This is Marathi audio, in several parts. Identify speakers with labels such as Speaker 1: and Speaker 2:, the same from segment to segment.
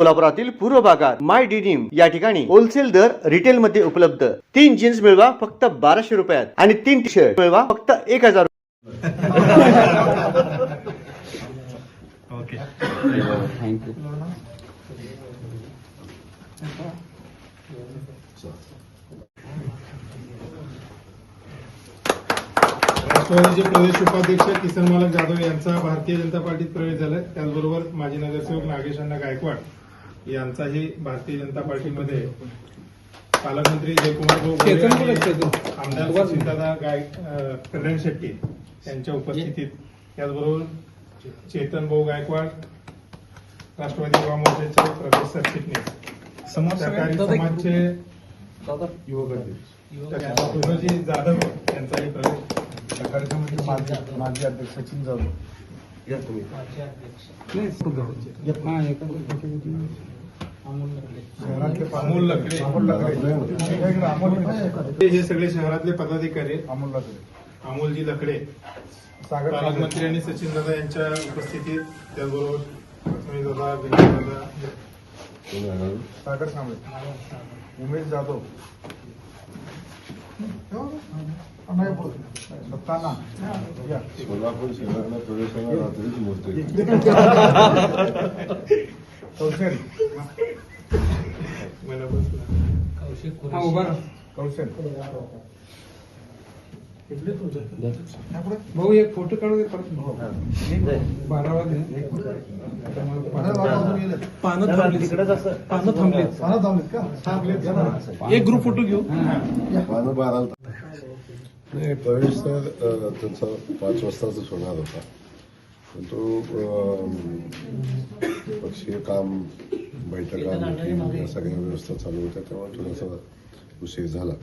Speaker 1: सोलापुरातील पूर्व भागात माय डिनिम या ठिकाणी होलसेल दर रिटेल मध्ये उपलब्ध. तीन जीन्स मिळवा फक्त बाराशे रुपयात आणि तीन टी शर्ट मिळवा फक्त एक हजार
Speaker 2: राष्ट्रवादीचे प्रदेश उपाध्यक्ष किसन मालक जाधव यांचा भारतीय जनता पार्टीत प्रवेश झालाय त्याचबरोबर माजी नगरसेवक नागेश अण्णा गायकवाड यांचाही भारतीय जनता पार्टीमध्ये पालकमंत्री जयकुमार आमदार सुचिंतादा गाय कल्याण शेट्टी यांच्या उपस्थितीत. त्याचबरोबर चेतन भाऊ गायकवाड राष्ट्रवादी युवा मोर्चाचे प्रदेश सरचिटणीस सहकारी समाजचे युवक जाधव यांचाही प्रवेश
Speaker 3: सहकारी माजी माजी अध्यक्ष सचिन जाधव
Speaker 2: हे सगळे शहरातले पदाधिकारी.
Speaker 3: अमोल लकडे.
Speaker 2: अमोलजी लकडे.
Speaker 3: सागर
Speaker 2: पालकमंत्री आणि सचिन दादा यांच्या उपस्थितीत त्याचबरोबर लक्ष्मी दादा विनोद दादा.
Speaker 3: सागर सांबळे उमेश जाधव.
Speaker 4: सोलापूर प्रवेशाला रात्रीच
Speaker 5: भाऊ एक फोटो काढू दे परत. बारा वाजले. पानं थांबलीत. पानं थांबलेत.
Speaker 3: का?
Speaker 5: एक ग्रुप फोटो घेऊ.
Speaker 4: पानं बारा नाही प्रवेश तर अ, त्यांचा पाच वाजताच होणार होता. पण तो पक्षीय काम बैठका meeting या सगळ्या व्यवस्था चालू होत्या त्यामुळे थोडासा उशीर झाला.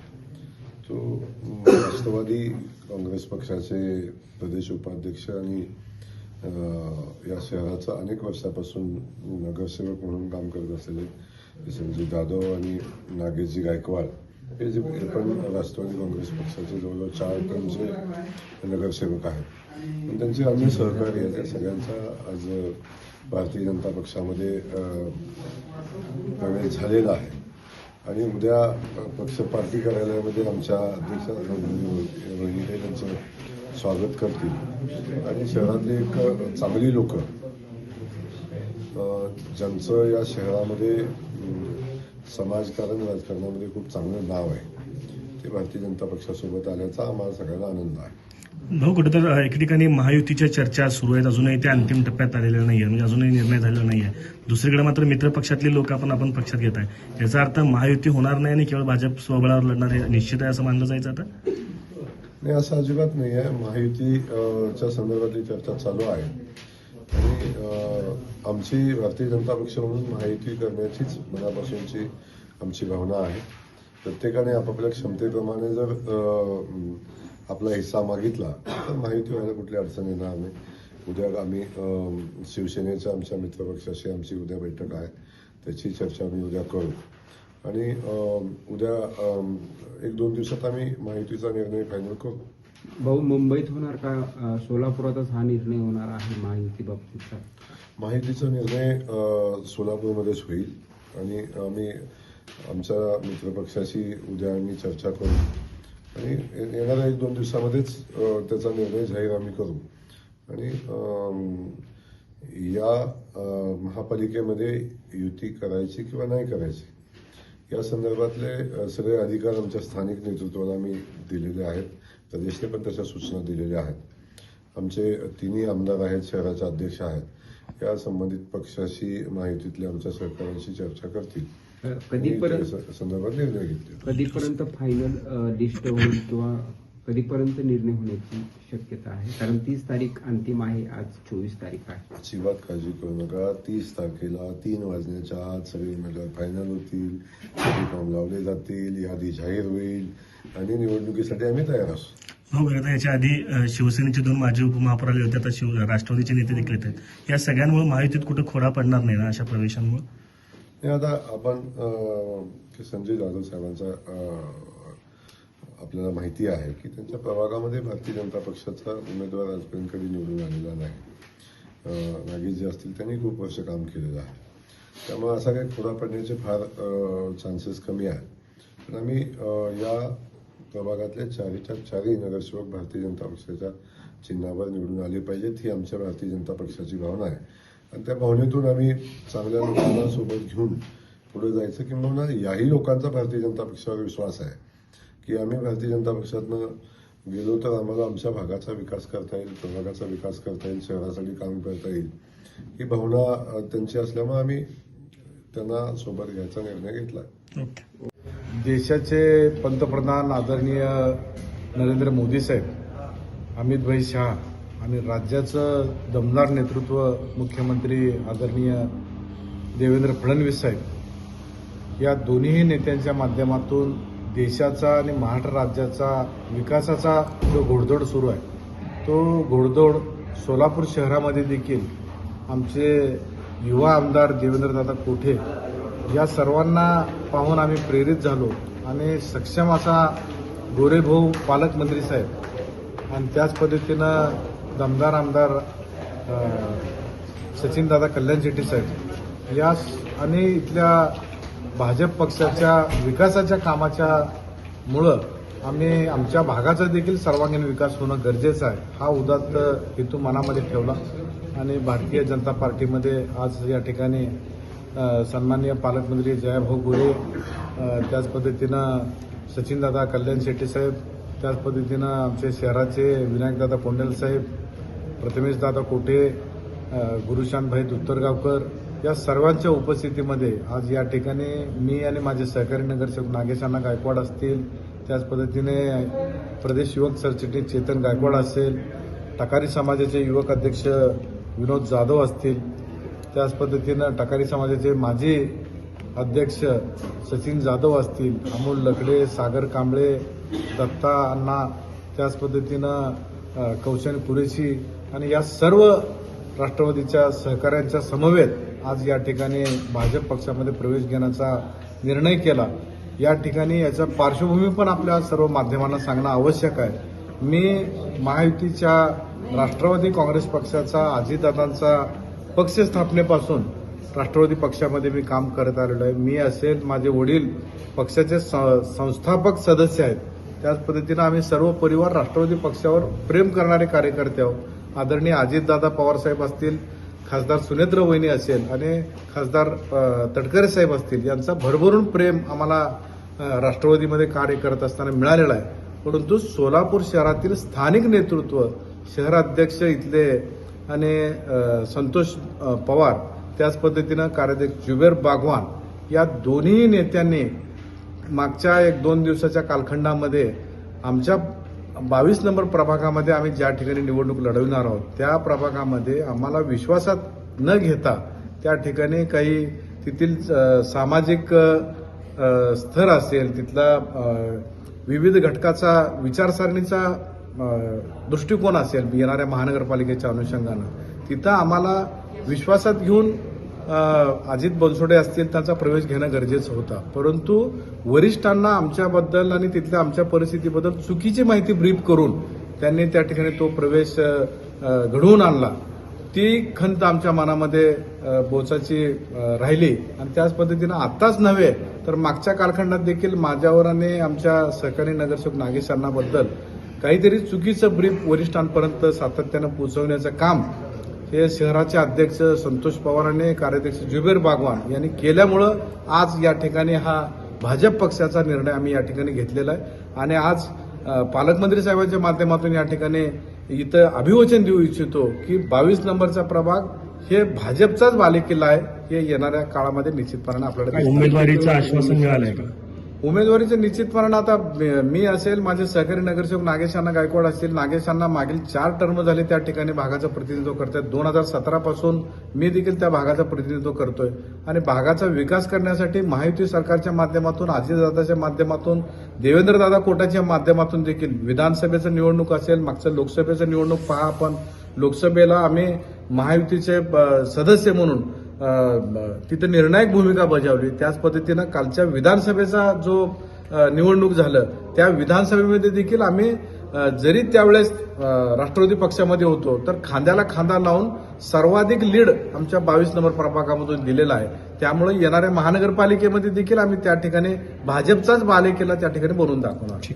Speaker 4: तो अम, राष्ट्रवादी काँग्रेस पक्षाचे प्रदेश उपाध्यक्ष आणि या शहराचा अनेक वर्षापासून नगरसेवक म्हणून काम करत असलेले संजय जाधव आणि नागेशजी गायकवाड हे जे पण राष्ट्रवादी काँग्रेस पक्षाचे जवळजवळ चार टर्मचे नगरसेवक आहेत. पण त्यांचे अन्य सहकारी आहेत त्या सगळ्यांचा आज भारतीय जनता पक्षामध्ये प्रवेश झालेला आहे. आणि उद्या पक्ष पार्टी कार्यालयामध्ये आमच्या अध्यक्ष रोहिणी त्यांचं स्वागत करतील. आणि शहरातली एक चांगली लोक ज्यांचं या शहरामध्ये समाजकारण राजकारणामध्ये खूप चांगलं नाव आहे. ते भारतीय जनता पक्षासोबत आल्याचा आम्हाला सगळ्यांना आनंद आहे.
Speaker 6: भाऊ कुठेतर एके ठिकाणी महायुतीच्या चर्चा सुरू आहेत. अजूनही त्या अंतिम टप्प्यात आलेल्या नाही म्हणजे अजूनही निर्णय झालेला नाही आहे दुसरीकडे मात्र मित्र पक्षातली लोक आपण आपण पक्षात घेत आहे. याचा अर्थ महायुती होणार नाही आणि केवळ भाजप स्वबळावर लढणार हे निश्चित आहे असं मानलं जायचं आता?
Speaker 4: नाही असं अजिबात नाही आहे महायुती अ, च्या संदर्भातली चर्चा चालू आहे. आणि आमची भारतीय जनता पक्ष म्हणून माहिती करण्याचीच मनापासूनची आमची भावना आहे. प्रत्येकाने आपापल्या क्षमतेप्रमाणे जर आपला हिस्सा मागितला तर माहिती व्हायला कुठली अडचण येणार नाही. उद्या आम्ही शिवसेनेच्या आमच्या मित्रपक्षाशी आमची उद्या बैठक आहे. त्याची चर्चा आम्ही उद्या करू. आणि उद्या एक दोन दिवसात आम्ही माहितीचा निर्णय फायनल करू.
Speaker 7: भाऊ मुंबईत होणार का? सोलापुरातच हा निर्णय होणार आहे महायुती बाबतीतचा
Speaker 4: माहितीचा निर्णय सोलापूरमध्येच होईल. आणि आम्ही आमच्या मित्रपक्षाशी उद्या आम्ही चर्चा करू. आणि येणाऱ्या एक दोन दिवसामध्येच त्याचा निर्णय जाहीर आम्ही करू. आणि या महापालिकेमध्ये युती करायची किंवा नाही करायची या संदर्भातले सगळे अधिकार आमच्या स्थानिक नेतृत्वाला आम्ही दिलेले आहेत. प्रदेशने पण त्याच्या सूचना दिलेल्या आहेत. आमचे तिन्ही आमदार आहेत शहराचे अध्यक्ष आहेत. या संबंधित पक्षाशी माहितीतल्या आमच्या सहकाऱ्यांशी चर्चा करतील.
Speaker 7: कधीपर्यंत
Speaker 4: संदर्भात निर्णय घेतील
Speaker 7: कधीपर्यंत फायनल लिस्ट होईल किंवा कधीपर्यंत निर्णय होण्याची शक्यता आहे? कारण तीस तारीख अंतिम आहे आज चोवीस तारीख आहे.
Speaker 4: अजिबात काळजी करू नका. तीस तारखेला तीन वाजण्याच्या आत सगळे उमेदवार फायनल होतील. सगळे फॉर्म लावले जातील. यादी जाहीर होईल. आणि निवडणुकीसाठी आम्ही तयार असू
Speaker 6: हो बरं आता याच्या आधी शिवसेनेचे दोन माजी उपमहापौर आले होते आता शिव राष्ट्रवादीचे नेते देखील येत आहेत. या सगळ्यांमुळे महायुतीत कुठं खोडा पडणार नाही ना अशा प्रवेशांमुळे?
Speaker 4: आता आपण संजय जाधव साहेबांचा आपल्याला माहिती आहे की त्यांच्या प्रभागामध्ये भारतीय जनता पक्षाचा उमेदवार आजपर्यंत निवडून आलेला नाही. अं, नागेश जे असतील त्यांनी खूप वर्ष काम केलेलं आहे. त्यामुळे असा काही खोडा पडण्याचे फार चान्सेस कमी आहेत. पण आम्ही या प्रभागातल्या चारीच्या चारही नगरसेवक भारतीय जनता पक्षाच्या चिन्हावर निवडून आले पाहिजेत ही आमच्या भारतीय जनता पक्षाची भावना आहे. आणि त्या भावनेतून आम्ही चांगल्या लोकांना सोबत घेऊन पुढे जायचं किंवा याही लोकांचा भारतीय जनता पक्षावर विश्वास आहे. की आम्ही भारतीय जनता पक्षातनं गेलो तर आम्हाला आमच्या भागाचा विकास करता येईल प्रभागाचा विकास करता येईल शहरासाठी काम करता येईल. ही भावना त्यांची असल्यामुळे आम्ही त्यांना सोबत घ्यायचा निर्णय घेतला.
Speaker 3: देशाचे पंतप्रधान आदरणीय नरेंद्र मोदी साहेब अमित भाई शहा आणि राज्याचं दमदार नेतृत्व मुख्यमंत्री आदरणीय देवेंद्र फडणवीस साहेब या दोन्ही नेत्यांच्या माध्यमातून देशाचा आणि महाराष्ट्र राज्याचा विकासाचा जो घोडदौड सुरू आहे तो घोडदौड सोलापूर शहरामध्ये देखील आमचे युवा आमदार देवेंद्रदादा कोठे या सर्वांना पाहून आम्ही प्रेरित झालो आणि सक्षम असा गोरेभाऊ पालकमंत्री साहेब आणि त्याच पद्धतीनं दमदार आमदार सचिनदादा कल्याण शेट्टी साहेब या आणि इथल्या भाजप पक्षाच्या विकासाच्या कामाच्या मुळं आम्ही आमच्या भागाचा देखील सर्वांगीण विकास होणं गरजेचं आहे. हा उदात्त हेतू मनामध्ये ठेवला आणि भारतीय जनता पार्टीमध्ये आज या ठिकाणी सन्माननीय पालकमंत्री जयाभाऊ गोरे त्याच पद्धतीनं सचिनदादा कल्याण शेट्टी साहेब त्याच पद्धतीनं आमचे शहराचे विनायकदादा कोंडेल साहेब प्रथमेशदादा कोठे गुरुशांतभाई दुत्तरगावकर या सर्वांच्या उपस्थितीमध्ये आज या ठिकाणी मी आणि माझे सहकारी नगरसेवक नागेशांना गायकवाड असतील त्याच पद्धतीने प्रदेश युवक सरचिटणीस चेतन गायकवाड असेल टकारी समाजाचे युवक अध्यक्ष विनोद जाधव असतील त्याच पद्धतीनं टकारी समाजाचे माजी अध्यक्ष सचिन जाधव असतील अमोल लकडे सागर कांबळे दत्ता अण्णा त्याच पद्धतीनं अ, कौशन कुरेशी आणि या सर्व राष्ट्रवादीच्या सहकाऱ्यांच्या समवेत आज या ठिकाणी भाजप पक्षामध्ये प्रवेश घेण्याचा निर्णय केला. या ठिकाणी याचा पार्श्वभूमी पण आपल्या सर्व माध्यमांना सांगणं आवश्यक आहे. मी महायुतीच्या राष्ट्रवादी काँग्रेस पक्षाचा अजितदादांचा पक्ष स्थापनेपासून राष्ट्रवादी पक्षामध्ये मी काम करत आलेलो आहे. मी असेल माझे वडील पक्षाचे स- संस्थापक सदस्य आहेत. त्याच पद्धतीनं आम्ही सर्व परिवार राष्ट्रवादी पक्षावर प्रेम करणारे कार्यकर्ते आहोत. आदरणीय अजितदादा पवारसाहेब असतील खासदार सुनेत्र वहिनी असेल आणि खासदार तटकरे साहेब असतील यांचा भरभरून प्रेम आम्हाला राष्ट्रवादीमध्ये कार्य करत असताना मिळालेला आहे. परंतु सोलापूर शहरातील स्थानिक नेतृत्व शहराध्यक्ष इथले आणि संतोष पवार त्याच पद्धतीनं कार्याध्यक्ष जुबेर बागवान या दोन्ही नेत्यांनी मागच्या एक दोन दिवसाच्या कालखंडामध्ये आमच्या बावीस नंबर प्रभागामध्ये आम्ही ज्या ठिकाणी निवडणूक लढविणार आहोत त्या प्रभागामध्ये आम्हाला विश्वासात न घेता त्या ठिकाणी काही तेथील सामाजिक स्तर असेल तिथला विविध घटकाचा विचारसरणीचा दृष्टिकोन असेल येणाऱ्या महानगरपालिकेच्या अनुषंगानं तिथं आम्हाला विश्वासात घेऊन अजित बनसोडे असतील त्यांचा प्रवेश घेणं गरजेचं होतं. परंतु वरिष्ठांना आमच्याबद्दल आणि तिथल्या आमच्या परिस्थितीबद्दल चुकीची माहिती ब्रीफ करून त्यांनी त्या ठिकाणी तो प्रवेश घडवून आणला. ती खंत आमच्या मनामध्ये बोचाची राहिली. आणि त्याच पद्धतीनं आत्ताच नव्हे तर मागच्या कालखंडात देखील माझ्यावर आणि आमच्या सहकारी नगरसेवक नागेश काहीतरी चुकीचं ब्रीफ वरिष्ठांपर्यंत सातत्यानं पोहोचवण्याचं काम हे शहराचे अध्यक्ष संतोष पवार आणि कार्याध्यक्ष जुबेर बागवान यांनी केल्यामुळं आज या ठिकाणी हा भाजप पक्षाचा निर्णय आम्ही या ठिकाणी घेतलेला आहे. आणि आज पालकमंत्री साहेबांच्या माध्यमातून या ठिकाणी इथं अभिवचन देऊ इच्छितो की बावीस नंबरचा प्रभाग हे भाजपचाच बालेकिल्ला आहे. हे येणाऱ्या काळामध्ये निश्चितपणे आपल्याला
Speaker 6: उमेदवारीचं आश्वासन मिळालंय का?
Speaker 3: उमेदवारीचं निश्चितपणे आता मी- असेल माझे सहकारी नगरसेवक नागेशांना गायकवाड असतील. नागेशांना मागील चार टर्म झाले त्या ठिकाणी भागाचं प्रतिनिधित्व करतात दोन हजार सतरापासून मी देखील त्या भागाचं प्रतिनिधित्व करतोय. आणि भागाचा विकास करण्यासाठी महायुती सरकारच्या माध्यमातून अजितदादाच्या माध्यमातून देवेंद्रदादा कोटाच्या माध्यमातून देखील विधानसभेचं निवडणूक असेल मागचं लोकसभेचं निवडणूक पहा आपण. लोकसभेला आम्ही महायुतीचे सदस्य म्हणून तिथे निर्णायक भूमिका बजावली. त्याच पद्धतीनं कालच्या विधानसभेचा जो निवडणूक झालं त्या विधानसभेमध्ये देखील आम्ही जरी त्यावेळेस राष्ट्रवादी पक्षामध्ये होतो तर खांद्याला खांदा लावून सर्वाधिक लीड आमच्या बावीस नंबर प्रभागामधून दिलेला आहे. त्यामुळे येणाऱ्या महानगरपालिकेमध्ये देखील आम्ही त्या ठिकाणी भाजपचाच बालेकिल्ला त्या ठिकाणी बनवून दाखवणार.